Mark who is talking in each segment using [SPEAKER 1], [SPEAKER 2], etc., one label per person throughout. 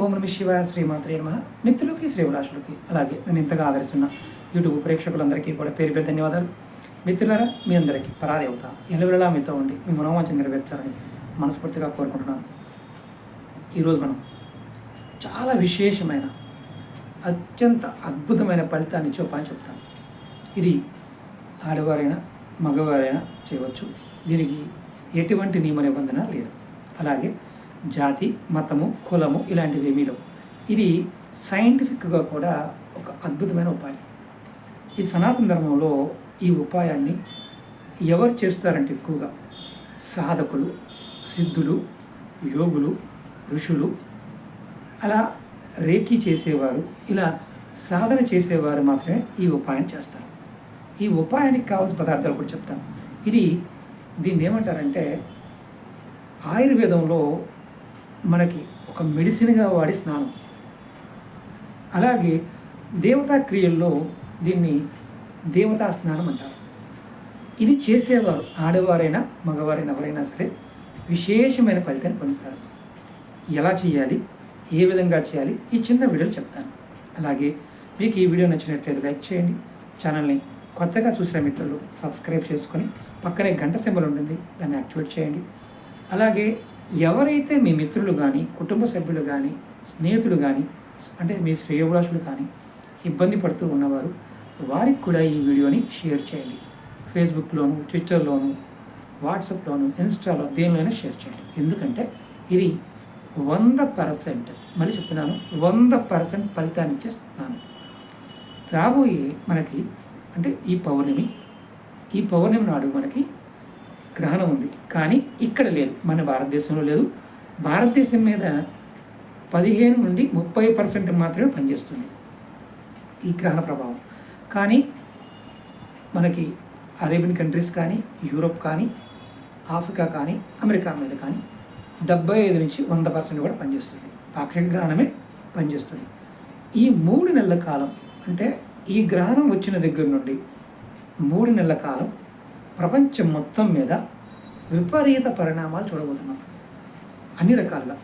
[SPEAKER 1] ఓం నమ శివాయ శ్రీమాత్రే నమ. మిత్రులకి శ్రీవిలాసులకి అలాగే నేను ఇంతగా ఆదరిస్తున్న యూట్యూబ్ ప్రేక్షకులందరికీ కూడా పేరు పేరు ధన్యవాదాలు. మిత్రులారా మీ అందరికీ పరాదేవత ఎల్లవెల్లలా మీతో ఉండి మీ మనోవాంఛ నెరవేర్చాలని మనస్ఫూర్తిగా కోరుకుంటున్నాను. ఈరోజు మనం చాలా విశేషమైన అత్యంత అద్భుతమైన ఫలితాన్ని చూపని చెప్తాను. ఇది ఆడవారైనా మగవారైనా చేయవచ్చు. దీనికి ఎటువంటి నియమ నిబంధన లేదు. అలాగే జాతి మతము కులము ఇలాంటివి ఏమీ లేవు. ఇది సైంటిఫిక్గా కూడా ఒక అద్భుతమైన ఉపాయం. ఈ సనాతన ధర్మంలో ఈ ఉపాయాన్ని ఎవరు చేస్తారంటే ఎక్కువగా సాధకులు సిద్ధులు యోగులు ఋషులు. అలా రేఖీ చేసేవారు ఇలా సాధన చేసేవారు మాత్రమే ఈ ఉపాయం చేస్తారు. ఈ ఉపాయానికి కావాల్సిన పదార్థాలు కూడా చెప్తాను. ఇది దీన్ని ఏమంటారంటే ఆయుర్వేదంలో మనకి ఒక మెడిసిన్గా వాడి స్నానం. అలాగే దేవతా క్రియల్లో దీన్ని దేవతా స్నానం అంటారు. ఇది చేసేవారు ఆడవారైనా మగవారైనా ఎవరైనా సరే విశేషమైన ఫలితాన్ని పొందుతారు. ఎలా చేయాలి? ఏ విధంగా చేయాలి? ఈ చిన్న వీడియోలు చెప్తాను. అలాగే మీకు ఈ వీడియో నచ్చినట్లయితే లైక్ చేయండి. ఛానల్ని కొత్తగా చూసిన మిత్రులు సబ్స్క్రైబ్ చేసుకొని పక్కనే గంట సింబల్ ఉంటుంది దాన్ని యాక్టివేట్ చేయండి. అలాగే ఎవరైతే మీ మిత్రులు కానీ కుటుంబ సభ్యులు కానీ స్నేహితులు కానీ అంటే మీ శ్రేయోభిలాషులు కానీ ఇబ్బంది పడుతూ ఉన్నవారు వారికి కూడా ఈ వీడియోని షేర్ చేయండి. ఫేస్బుక్లోను ట్విట్టర్లోను వాట్సాప్లోను ఇన్స్టాలో దేనిలోనే షేర్ చేయండి. ఎందుకంటే ఇది వంద పర్సెంట్ మళ్ళీ చెప్తున్నాను వంద పర్సెంట్ ఫలితాన్ని ఇచ్చేస్తున్నాను రాబోయే మనకి అంటే ఈ పౌర్ణమి ఈ పౌర్ణమి నాడు మనకి గ్రహణం ఉంది. కానీ ఇక్కడ లేదు. మన భారతదేశంలో లేదు. భారతదేశం మీద పదిహేను నుండి ముప్పై పర్సెంట్ మాత్రమే పనిచేస్తుంది ఈ గ్రహణ ప్రభావం. కానీ మనకి అరేబియన్ కంట్రీస్ కానీ యూరోప్ కానీ ఆఫ్రికా కానీ అమెరికా మీద కానీ డెబ్బై ఐదు నుంచి వంద పర్సెంట్ కూడా పనిచేస్తుంది. పాక్షిక గ్రహణమే పనిచేస్తుంది. ఈ మూడు నెలల కాలం అంటే ఈ గ్రహణం వచ్చిన దగ్గర నుండి మూడు నెలల కాలం ప్రపంచం మొత్తం మీద విపరీత పరిణామాలు చూడబోతున్నాం. అన్ని రకాలుగా.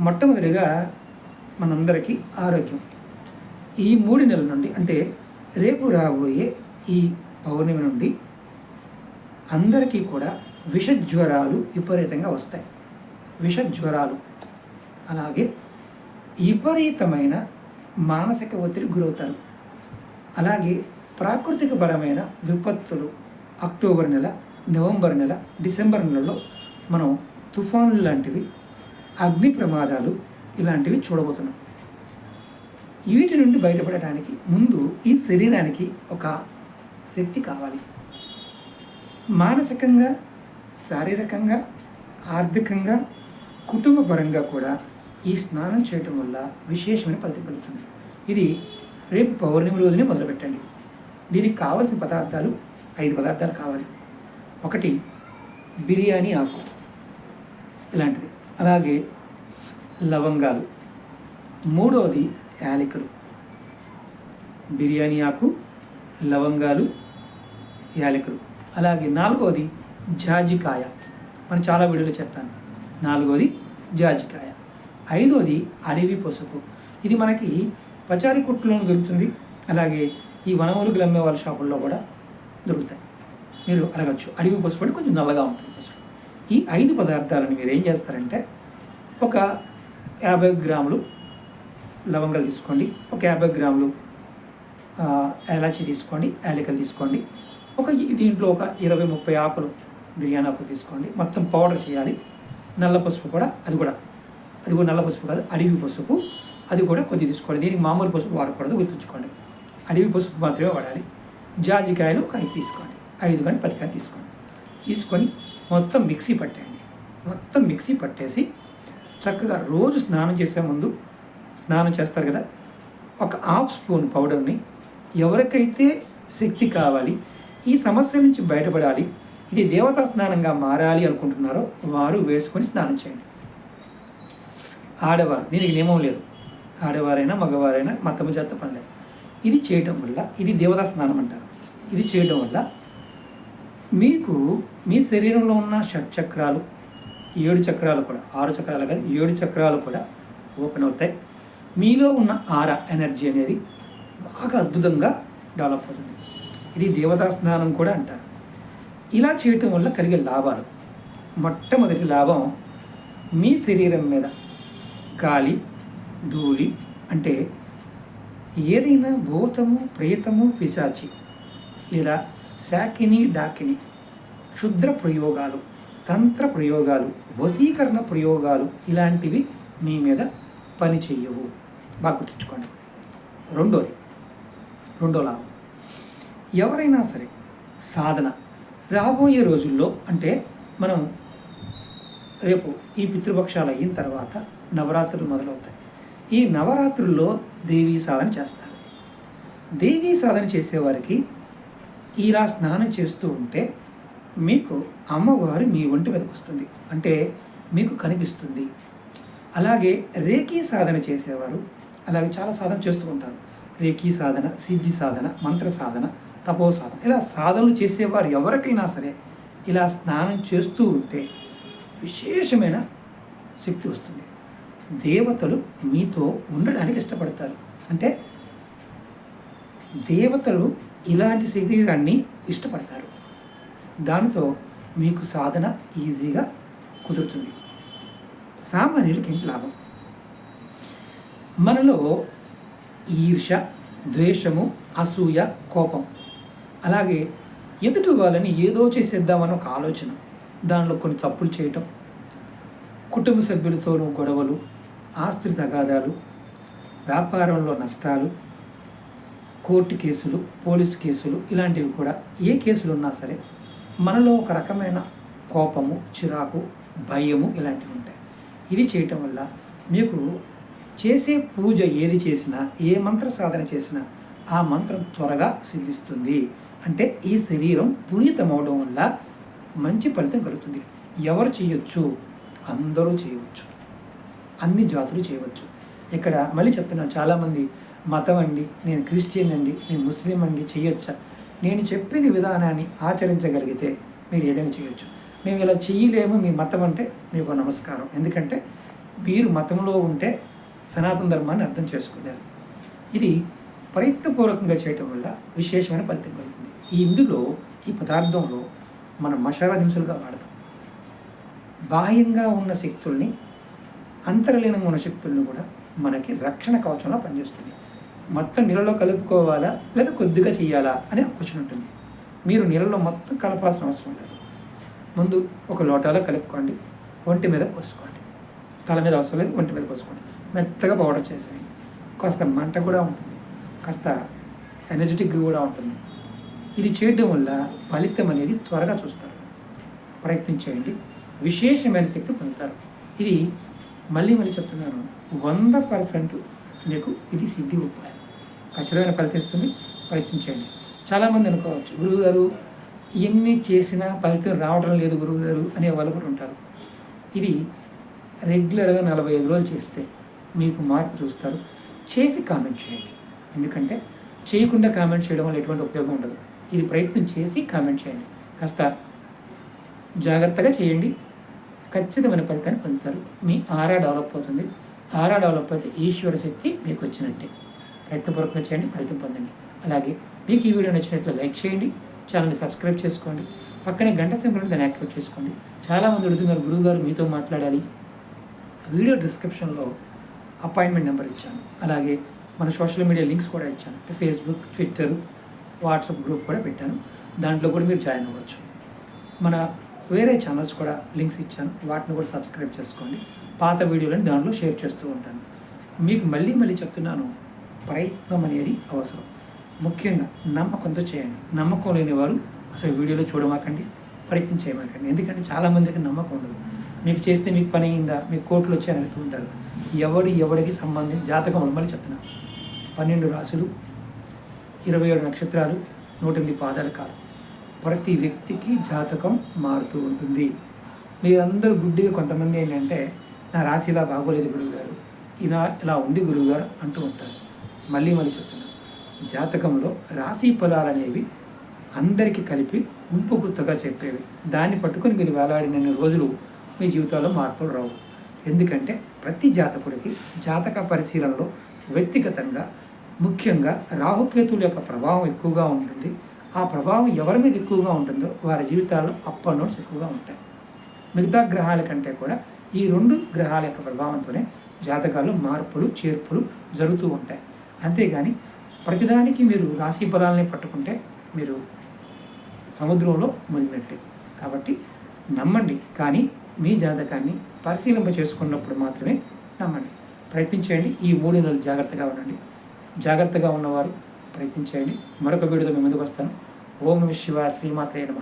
[SPEAKER 1] మొట్టమొదటిగా మనందరికీ ఆరోగ్యం. ఈ మూడు నెలల నుండి అంటే రేపు రాబోయే ఈ పౌర్ణమి నుండి అందరికీ కూడా విష జ్వరాలు విపరీతంగా వస్తాయి. విష జ్వరాలు అలాగే విపరీతమైన మానసిక ఒత్తిడి గురవుతారు. అలాగే ప్రాకృతికపరమైన విపత్తులు అక్టోబర్ నెల నవంబర్ నెల డిసెంబర్ నెలలో మనం తుఫాన్లు లాంటివి అగ్ని ప్రమాదాలు ఇలాంటివి చూడబోతున్నాం. వీటి నుండి బయటపడటానికి ముందు ఈ శరీరానికి ఒక శక్తి కావాలి. మానసికంగా శారీరకంగా ఆర్థికంగా కుటుంబపరంగా కూడా ఈ స్నానం చేయటం వల్ల విశేషమైన ఫలితం కలుగుతుంది. ఇది రేపు పౌర్ణమి రోజునే మొదలుపెట్టండి. దీనికి కావలసిన పదార్థాలు ఐదు పదార్థాలు కావాలి. ఒకటి బిర్యానీ ఆకు. ఇలాంటిది. అలాగే లవంగాలు. మూడవది యాలకులు. బిర్యానీ ఆకు లవంగాలు యాలకులు. అలాగే నాలుగవది జాజికాయ. మనం చాలా వీడియోలో చెప్పాను. నాలుగవది జాజికాయ. ఐదవది అడవి పసుపు. ఇది మనకి పచారీ కొట్టులోనూ దొరుకుతుంది. అలాగే ఈ వనమూలికలు అమ్మే వాళ్ళ షాపుల్లో కూడా దొరుకుతాయి. మీరు అడగచ్చు. అడవి పసుపు అంటే కొంచెం నల్లగా ఉంటుంది పసుపు. ఈ ఐదు పదార్థాలను మీరు ఏం చేస్తారంటే ఒక యాభై గ్రాములు లవంగాలు తీసుకోండి ఒక యాభై గ్రాములు ఎలాచి తీసుకోండి యాలకలు తీసుకోండి ఒక దీంట్లో ఒక ఇరవై ముప్పై ఆకులు బిర్యానీ ఆకులు తీసుకోండి మొత్తం పౌడర్ చేయాలి. నల్ల పసుపు కూడా అది కూడా. అది కూడా నల్ల పసుపు కాదు అడవి పసుపు. అది కూడా కొద్దిగా తీసుకోండి. దీనికి మామూలు పసుపు వాడకూడదు గుర్తుంచుకోండి. అడవి పసుపు మాత్రమే వాడాలి. జాజికాయలు ఒక ఐదు తీసుకోండి. ఐదు కానీ పది కానీ తీసుకోండి. తీసుకొని మొత్తం మిక్సీ పట్టేయండి. మొత్తం మిక్సీ పట్టేసి చక్కగా రోజు స్నానం చేసే ముందు స్నానం చేస్తారు కదా ఒక హాఫ్ స్పూన్ పౌడర్ని ఎవరికైతే శక్తి కావాలి ఈ సమస్య నుంచి బయటపడాలి ఇది దేవతా స్నానంగా మారాలి అనుకుంటున్నారో వారు వేసుకొని స్నానం చేయండి. ఆడవారు దీనికి నియమం లేదు. ఆడవారైనా మగవారైనా మతము జాత పని లేదు. ఇది చేయటం వల్ల ఇది దేవతా స్నానం అంటారు. ఇది చేయటం వల్ల మీకు మీ శరీరంలో ఉన్న షట్ చక్రాలు ఏడు చక్రాలు కూడా ఆరు చక్రాలు కాదు ఏడు చక్రాలు కూడా ఓపెన్ అవుతాయి. మీలో ఉన్న ఆరా ఎనర్జీ అనేది బాగా అద్భుతంగా డెవలప్ అవుతుంది. ఇది దేవతా స్నానం కూడా అంటారు. ఇలా చేయటం వల్ల కలిగే లాభాలు. మొట్టమొదటి లాభం మీ శరీరం మీద. గాలి ధూళి అంటే ఏదైనా భూతము ప్రేతము పిశాచి లేదా శాకిని డాకిని క్షుద్ర ప్రయోగాలు తంత్ర ప్రయోగాలు వశీకరణ ప్రయోగాలు ఇలాంటివి మీ మీద పని చెయ్యవు బాగా గుర్తుంచుకోండి. రెండోది రెండో లాభం. ఎవరైనా సరే సాధన రాబోయే రోజుల్లో అంటే మనం రేపు ఈ పితృపక్షాలు అయిన తర్వాత నవరాత్రులు మొదలవుతాయి. ఈ నవరాత్రుల్లో దేవీ సాధన చేస్తారు. దేవీ సాధన చేసేవారికి ఇలా స్నానం చేస్తూ ఉంటే మీకు అమ్మవారు మీ ఒంటి మీదకి వస్తుంది. అంటే మీకు కనిపిస్తుంది. అలాగే రేఖీ సాధన చేసేవారు అలాగే చాలా సాధన చేస్తూ ఉంటారు. రేఖీ సాధన సిద్ధి సాధన మంత్ర సాధన తపో సాధన. ఇలా సాధనలు చేసేవారు ఎవరికైనా సరే ఇలా స్నానం చేస్తూ ఉంటే విశేషమైన శక్తి వస్తుంది. దేవతలు మీతో ఉండడానికి ఇష్టపడతారు. అంటే దేవతలు ఇలాంటి శరీరాన్ని ఇష్టపడతారు. దానితో మీకు సాధన ఈజీగా కుదురుతుంది. సామాన్యులకి ఏంటి లాభం? మనలో ఈర్ష ద్వేషము అసూయ కోపం. అలాగే ఎదుటి వాళ్ళని ఏదో చేసేద్దామని ఒక ఆలోచన. దానిలో కొన్ని తప్పులు చేయటం కుటుంబ సభ్యులతోనూ గొడవలు ఆస్తి తగాదాలు వ్యాపారంలో నష్టాలు కోర్టు కేసులు పోలీసు కేసులు ఇలాంటివి కూడా ఏ కేసులు ఉన్నా సరే మనలో ఒక రకమైన కోపము చిరాకు భయము ఇలాంటివి ఉంటాయి. ఇది చేయటం వల్ల మీకు చేసే పూజ ఏది చేసినా ఏ మంత్ర సాధన చేసినా ఆ మంత్రం త్వరగా సిద్ధిస్తుంది. అంటే ఈ శరీరం పునీతమవడం వల్ల మంచి ఫలితం కలుగుతుంది. ఎవరు చేయొచ్చు? అందరూ చేయవచ్చు అన్ని జాతులు చేయవచ్చు. ఇక్కడ మళ్ళీ చెప్తున్నాను చాలామంది మతం అండి నేను క్రిస్టియన్ అండి నేను ముస్లిం అండి చేయొచ్చా? నేను చెప్పిన విధానాన్ని ఆచరించగలిగితే మీరు ఏదైనా చేయొచ్చు. మేము ఇలా చెయ్యలేము మీ మతం అంటే మీకు నమస్కారం. ఎందుకంటే మీరు మతంలో ఉంటే సనాతన ధర్మాన్ని అర్థం చేసుకున్నారు. ఇది ప్రయత్నపూర్వకంగా చేయటం వల్ల విశేషమైన ఫలితం కలుగుతుంది. ఈ ఇందులో ఈ పదార్థంలో మనం మసాలా దినుసులుగా వాడతాం. బాహ్యంగా ఉన్న శక్తుల్ని అంతర్లీనంగా ఉన్న శక్తులను కూడా మనకి రక్షణ కవచంలో పనిచేస్తుంది. మొత్తం నీళ్ళలో కలుపుకోవాలా? లేదా కొద్దిగా చేయాలా అనే క్వశ్చన్ ఉంటుంది. మీరు నీళ్ళలో మొత్తం కలపాల్సిన అవసరం లేదు. ముందు ఒక లోటాలో కలుపుకోండి. ఒంటి మీద పోసుకోండి. తల మీద అవసరం లేదు ఒంటి మీద పోసుకోండి. మెత్తగా పౌడర్ చేసేయండి. కాస్త మంట కూడా ఉంటుంది. కాస్త ఎనర్జెటిక్గా కూడా ఉంటుంది. ఇది చేయడం వల్ల ఫలితం అనేది త్వరగా చూస్తారు. ప్రయత్నం చేయండి విశేషమైన శక్తి పొందుతారు. ఇది మళ్ళీ మళ్ళీ చెప్తున్నాను వంద పర్సెంట్ మీకు ఇది సిద్ధి ఉపాయం. ఖచ్చితమైన ఫలితం ఇస్తుంది ప్రయత్నం చేయండి. చాలామంది అనుకోవచ్చు గురువుగారు ఎన్ని చేసినా ఫలితం రావడం లేదు గురువుగారు అనే వాళ్ళు కూడా ఉంటారు. ఇది రెగ్యులర్గా నలభై ఐదు రోజులు చేస్తే మీకు మార్పు చూస్తారు. చేసి కామెంట్ చేయండి. ఎందుకంటే చేయకుండా కామెంట్ చేయడం వల్ల ఎటువంటి ఉపయోగం ఉండదు. ఇది ప్రయత్నం చేసి కామెంట్ చేయండి. కాస్త జాగ్రత్తగా చేయండి. ఖచ్చితమైన ఫలితాన్ని పొందుతారు. మీ ఆరా డెవలప్ అవుతుంది. ఆరా డెవలప్ అయితే ఈశ్వర శక్తి మీకు వచ్చినట్టే. ప్రయత్నపూర్వకంగా చేయండి ఫలితం పొందండి. అలాగే మీకు ఈ వీడియో నచ్చినట్లు లైక్ చేయండి ఛానల్ని సబ్స్క్రైబ్ చేసుకోండి పక్కనే గంట సింబల్ దాన్ని యాక్టివేట్ చేసుకోండి. చాలామంది అడుగుతున్నారు గురువుగారు మీతో మాట్లాడాలి. వీడియో డిస్క్రిప్షన్లో అపాయింట్మెంట్ నెంబర్ ఇచ్చాను. అలాగే మన సోషల్ మీడియా లింక్స్ కూడా ఇచ్చాను. అంటే ఫేస్బుక్ ట్విట్టర్ వాట్సాప్ గ్రూప్ కూడా పెట్టాను. దాంట్లో కూడా మీరు జాయిన్ అవ్వచ్చు. మన వేరే ఛానల్స్ కూడా లింక్స్ ఇచ్చాను. వాటిని కూడా సబ్స్క్రైబ్ చేసుకోండి. పాత వీడియోలను దాంట్లో షేర్ చేస్తూ ఉంటాను. మీకు మళ్ళీ మళ్ళీ చెప్తున్నాను ప్రయత్నం అనేది అవసరం. ముఖ్యంగా నమ్మకంతో చేయండి. నమ్మకం లేని వారు అసలు వీడియోలో చూడమాకండి ప్రయత్నం చేయమాకండి. ఎందుకంటే చాలామందికి నమ్మకం ఉండదు. మీకు చేస్తే మీకు పని అయిందా మీకు కోట్లు వచ్చాయని అడుగుతూ ఉంటారు. ఎవడు ఎవడికి సంబంధించి జాతకం మళ్ళీ చెప్తున్నాను పన్నెండు రాసులు ఇరవై ఏడు నక్షత్రాలు నూట ఎనిమిది పాదాలు కాదు. ప్రతి వ్యక్తికి జాతకం మారుతూ ఉంటుంది. మీరందరూ గుడ్డిగా కొంతమంది ఏంటంటే నా రాశి ఇలా బాగోలేదు గురువుగారు ఇలా ఇలా ఉంది గురువుగారు అంటూ ఉంటారు. మళ్ళీ మళ్ళీ చెప్తున్నాను జాతకంలో రాశి ఫలాలు అనేవి అందరికీ కలిపి గుంపు గుత్తగా చెప్పేవి. దాన్ని పట్టుకొని మీరు వేలాడిన రోజులు మీ జీవితాల్లో మార్పులు రావు. ఎందుకంటే ప్రతి జాతకుడికి జాతక పరిశీలనలో వ్యక్తిగతంగా ముఖ్యంగా రాహుకేతువుల యొక్క ప్రభావం ఎక్కువగా ఉంటుంది. ఆ ప్రభావం ఎవరి మీద ఎక్కువగా ఉంటుందో వారి జీవితాల్లో అప్ అండ్ డౌన్స్ ఎక్కువగా ఉంటాయి. మిగతా గ్రహాల కంటే కూడా ఈ రెండు గ్రహాల యొక్క ప్రభావంతోనే జాతకాల్లో మార్పులు చేర్పులు జరుగుతూ ఉంటాయి. అంతేగాని ప్రతిదానికి మీరు రాశి ఫలాలని పట్టుకుంటే మీరు సముద్రంలో మునిగినట్టే. కాబట్టి నమ్మండి. కానీ మీ జాతకాన్ని పరిశీలింప చేసుకున్నప్పుడు మాత్రమే నమ్మండి. ప్రయత్నించేయండి. ఈ మూడు నెలలు జాగ్రత్తగా ఉండండి. జాగ్రత్తగా ఉన్నవారు ప్రయత్నించేయండి. మరొక వీడియోతో మీ ముందుకు వస్తాను. ఓం నమ శివ శ్రీమాత్రే నమ.